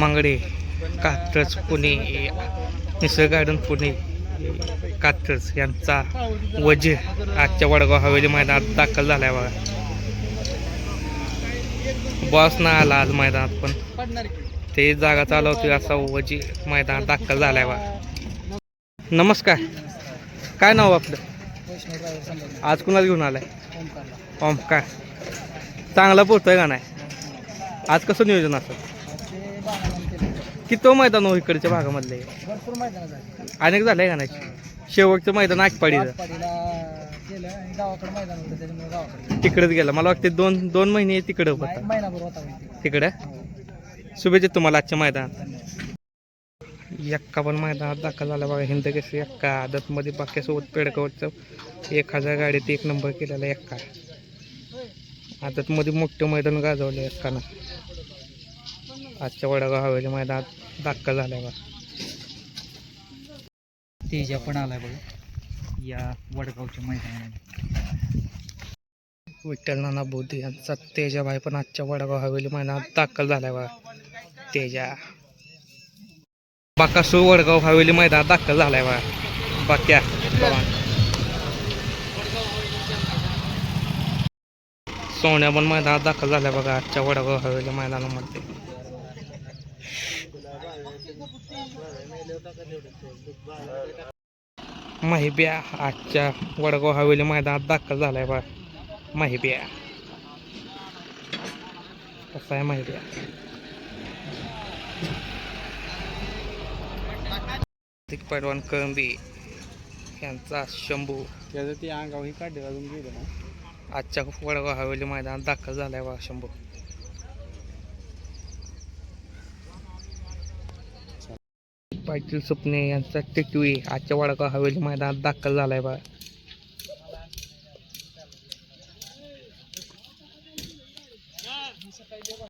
मांगडे कात्रज पुणे निसर्ग गार्डन पुणे कात्रज यांचा वजीर आजच्या वडगाव हवेली मैदानात दाखल झालाय बघा. बॉस ना आला आज मैदानात पण. ते जागा चालवतोय असा वजीर मैदानात दाखल झालाय बघा. नमस्कार. काय नाव आपलं? आज कुणाला घेऊन आलाय? ओमकार. चांगला पोहतोय का नाही? आज कसं नियोजन असतं किती मैदान हो इकडच्या भागामधले. भरपूर मैदान झाले अनेक झालंय का नाही? शेवटचं मैदान आटपाडीचं पाडीला गेलं आणि गावाकडे मैदान होतं त्याच्यामुळे गावाकडे तिकडेच गेलं. मला वाटते दोन दोन महिने तिकडे होता. महिनाभर होता माहिती तिकडे. शुभेच्छा तुम्हाला आजच्या मैदानात. एक्का पण मैदानात दाखल झाला बघा. हिंद केसरी एक्का. आदतमध्ये बाक्यासोबत पेडगावचं एक हजार गाडीत एक नंबर केलेला एक्का. आदतमध्ये मोठं मैदान गाजवलं एक्कानं. आजच्या वडागाव हवेली मैदानात दाखल झालाय बघा. तेजा पण आलाय बघा. या वडगावच्या मैदानामध्ये विठ्ठल नाना बोधे यांचा तेजाभाई पण आजच्या वडगाव हवेली मैदानात दाखल झालाय बघा. तेजा. बाकासूर वडगाव हवेली मैदानात दाखल झालाय बघा. बाक्या. सोन्या पण मैदानात दाखल झालाय बघा आजच्या वडगाव हवेली मैदानामध्ये. माहिब्या आजच्या वडगाव हवेली मैदानात दाखल झालाय बघा. माहिब्या. कसा आहे माहिब्या? तिक पैलवान कळंबी यांचा शंभू. त्याचं ते अंगावर ही काढले अजून गेलं ना आजच्या वडगाव हवेली मैदानात दाखल झालाय बघा शंभू. पाटील सुपणे यांचा टिटवी आजच्या वाडगाव हवेली मैदानात दाखल झालाय बा